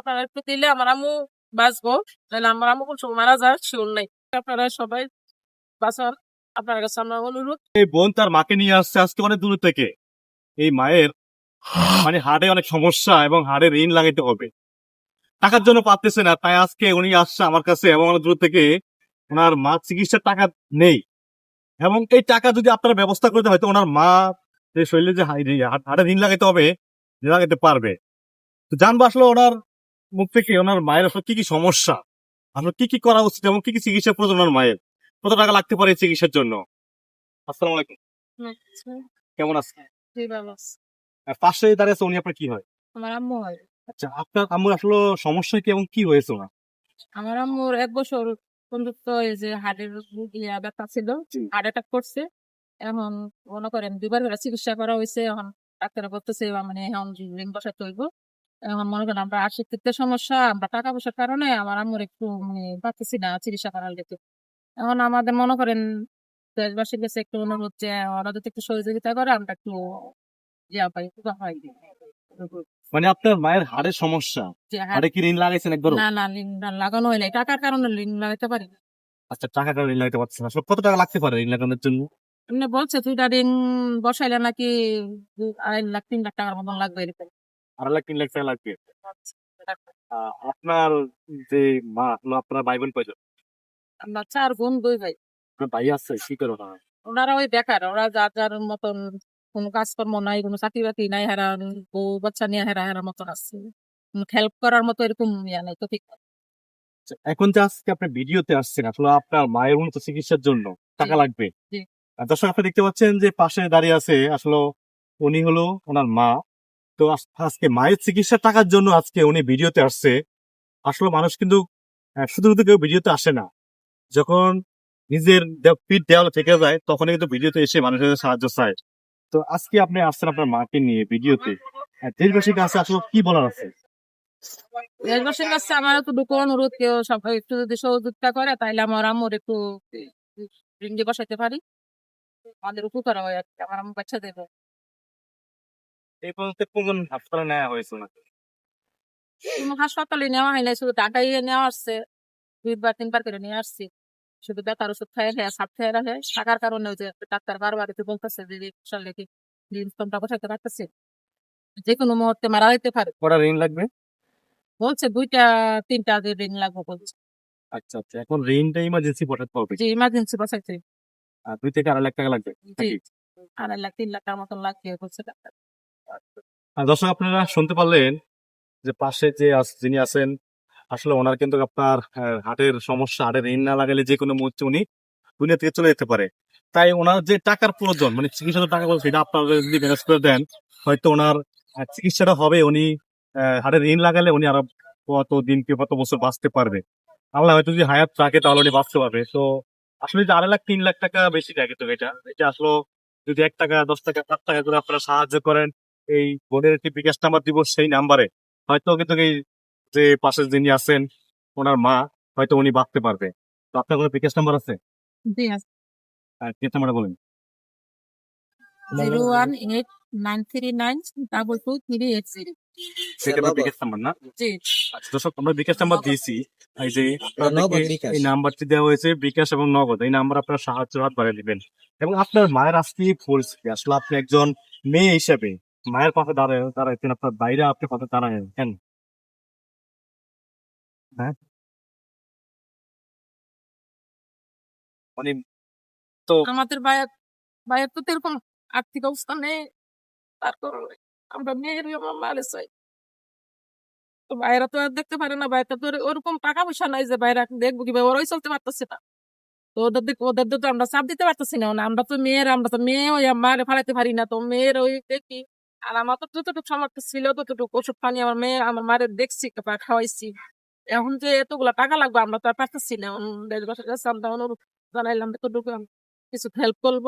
আপনারা একটু দিলে আমার আম্মু বাঁচবো। তাহলে আমার আম্মু কোন সময় মারা যায় শিওর নাই। আপনারা সবাই বাঁচান। আপনার কাছে আমার অনুরোধ। এই বোন তার মাকে নিয়ে আসছে আজকে অনেক দূর থেকে। এই মায়ের মানে হাড়ে অনেক সমস্যা এবং হাড়ে ঋণ লাগাইতে হবে। টাকার জন্য পারতেছে না, তাই আজকে উনি আসছে আমার কাছে এবং অনেক দূর থেকে ওনার মা চিকিৎসার টাকা নেই। এবং এই টাকা যদি আপনারা ব্যবস্থা করতে হয়তো ওনার মা যে শরীরে যে হাড়ে ঋণ লাগাইতে হবে লাগাইতে পারবে। তো জানব আসলে ওনার মুখ থেকে ওনার মায়ের আসলে কি কি সমস্যা? আসলে কি কি করা উচিত এবং কি কি চিকিৎসা প্রয়োজন ওনার মায়ের? কত টাকা লাগতে পারে চিকিৎসার জন্য? আসসালামু আলাইকুম। কেমন আছেন? আর পাশে দাঁড়িয়ে আছে উনি আপনার কি হয়? আমার আম্মু হয়। আচ্ছা আপনার আম্মুর আসলে সমস্যা কি এবং কি হয়েছে ওনার? আমার আম্মুর এক বছর বন্ধুত্ব এই যে হার্টের ইয়া ব্যথা ছিল হার্ট অ্যাটাক করছে। এখন মনে করেন দুবার করে চিকিৎসা করা হয়েছে এখন ডাক্তার বলতেছে মানে এখন রিং বসাতে হইব। এখন মনে করেন আমরা আর্থিক সমস্যা আমরা টাকা পয়সার কারণে আমার আম্মুর একটু মানে পারতেছি না চিকিৎসা করার লেগে এখন আমাদের মনে করেন দেশবাসীর কাছে একটু অনুরোধ যে ওরা যদি একটু সহযোগিতা করে আমরা একটু ইয়া পাই উপকার পাই। মানে আপনার মায়ের হাড়ের সমস্যা? হাড়ে কি ঋণ লাগাইছেন একবার না না লিঙ্ক লাগানো হয় নাই। টাকার কারণে ঋণ লাগাইতে পারি না। আচ্ছা টাকা ঋণ লাগাইতে পারছেন না। আসলে কত টাকা লাগতে পারে ঋণ লাগানোর জন্য? এমনি বলছে দুইটা রিং বসাইলে নাকি আড়াই লাখ তিন লাখ টাকার মতন লাগবে এরকম। আড়াই লাখ তিন লাখ টাকা লাগবে। আপনার যে মা হলো আপনার ভাই বোন কয়জন? আমরা চার বোন দুই ভাই। ভাই আছে কি করো ওনারা? ওই বেকার ওরা যার যার মতন কোনো কাজকর্ম নাই কোনো চাকরি বাকরি নাই হারা বউ বাচ্চা নিয়ে হারা হারা মতন আছে। হেল্প করার মতো এরকম ইয়া নাই তো ঠিক আচ্ছা, এখন যে আজকে আপনি ভিডিওতে আসছেন আসলে আপনার মায়ের উন্নত চিকিৎসার জন্য টাকা লাগবে। দর্শক আপনি দেখতে পাচ্ছেন যে পাশে দাঁড়িয়ে আছে আসলে উনি হলো ওনার মা। তো আজকে মায়ের চিকিৎসার টাকার জন্য আজকে উনি ভিডিওতে আসছে। আসলে মানুষ কিন্তু শুধু শুধু কেউ ভিডিওতে আসে না। যখন নিজের পিঠ দেওয়ালে থেকে যায়, তখনই কিন্তু ভিডিওতে এসে মানুষের সাহায্য চায়। তো আজকে আপনি আসছেন আপনার মাকে নিয়ে ভিডিওতে। দেশবাসীর কাছে আসলে কি বলার আছে? দেশবাসীর কাছে আমার একটু দুটো অনুরোধ, কেউ সবাই একটু যদি সহযোগিতা করে তাহলে আমার আম্মুর একটু রিঙ্গি বসাইতে পারি। আমাদের উপকার হয় আর কি। আমার আম্মু বাচ্চা দেবে। এই পর্যন্ত হাসপাতালে নেওয়া হয়েছে না। কোনো হাসপাতালে নেওয়া হয় নাই শুধু ঢাকায় নেওয়া আসছে। দুইবার তিনবার করে নিয়ে আসছি। শুধু ব্যথার ওষুধ খাই হ্যাঁ সাপ খাই রাখে। থাকার কারণে ওই যে ডাক্তার বারবার একটু বলতেছে যে রিক্সার লেগে ইনকামটা বসাইতে পারতেছে? যে কোনো মুহূর্তে মারা যেতে পারে। কটা ঋণ লাগবে? বলছে দুইটা তিনটা যে রিং লাগবে বলছে। আচ্ছা আচ্ছা এখন ঋণটা ইমার্জেন্সি পাঠাতে হবে। যে ইমার্জেন্সি বসাইছে আর দুই থেকে আড়াই লাখ টাকা লাগবে জি আড়াই লাখ তিন লাখ টাকার মতন লাগবে বলছে ডাক্তার। দর্শক আপনারা শুনতে পারলেন যে পাশে যে যিনি আছেন আসলে ওনার কিন্তু আপনার হাটের সমস্যা হাটের ঋণ না লাগালে যে কোনো মুহূর্তে উনি দুনিয়া থেকে চলে যেতে পারে। তাই ওনার যে টাকার প্রয়োজন মানে চিকিৎসার টাকা সেটা আপনারা যদি ম্যানেজ করে দেন হয়তো ওনার চিকিৎসাটা হবে উনি আহ, হার্টের ঋণ লাগালে উনি আরও কত দিন কি কত বছর বাঁচতে পারবে। আল্লাহ হয়তো যদি হায়াত থাকে তাহলে উনি বাঁচতে পারবে। তো আসলে যে আড়াই লাখ তিন লাখ টাকা বেশি থাকে তো এটা এটা আসলে যদি এক টাকা দশ টাকা পাঁচ টাকা করে আপনারা সাহায্য করেন এই বোনের একটি বিকাশ নাম্বার দিব সেই নাম্বারে হয়তো কিন্তু এই যে পাশে যিনি আছেন ওনার মা হয়তো উনি বাঁচতে পারবে। তো আপনার কোনো বিকাশ নাম্বার আছে? জি আর বিকাশ নাম্বারটা বলেন। Zero one eight nine three nine double two three eight zero. আপনার বিকাশ নাম্বার না? আচ্ছা দর্শক আমরা বিকাশ নাম্বার দিয়েছি। এই যে নগদ আপনাদেরকে বিকাশ। এই নাম্বারটি দেওয়া হয়েছে বিকাশ এবং নগদ। এই নাম্বার আপনার সাহায্য হাত বাড়িয়ে দিবেন। এবং আপনার মায়ের আজকে পরিস্থিতি আসলে আপনি একজন মেয়ে হিসেবে মায়ের পাশে দাঁড়ায় দাঁড়াইছেন আপনার বাইরে আপনি পাশে দাঁড়ায় কেন? হ্যাঁ? মানে তো আমাদের তো এরকম আর্থিক অবস্থা নেই তারপর আমরা মেয়ের মারে চাই। তো তো আর দেখতে পারে না তো ওরকম টাকা পয়সা নাই যে বাইরে দেখব কীভাবে ওরাই চলতে পারতেছে না। তো ওদের ওদের তো আমরা চাপ দিতে পারতেছি না না, আমরা তো মেয়ের আমরা তো মেয়ে ওই মারে ফালাইতে পারি না তো মেয়ের ওই দেখি আর আমার তো যতটুকু সামর্থ্য ছিল, ততটুকু ওষুধ পানি আমার মেয়ে, আমার মারে দেখছি খাওয়াইছি। এখন যে এতগুলা টাকা লাগবে, আমরা তো আর পারতেছি না। জানাইলাম, এতটুকু কিছু হেল্প করব।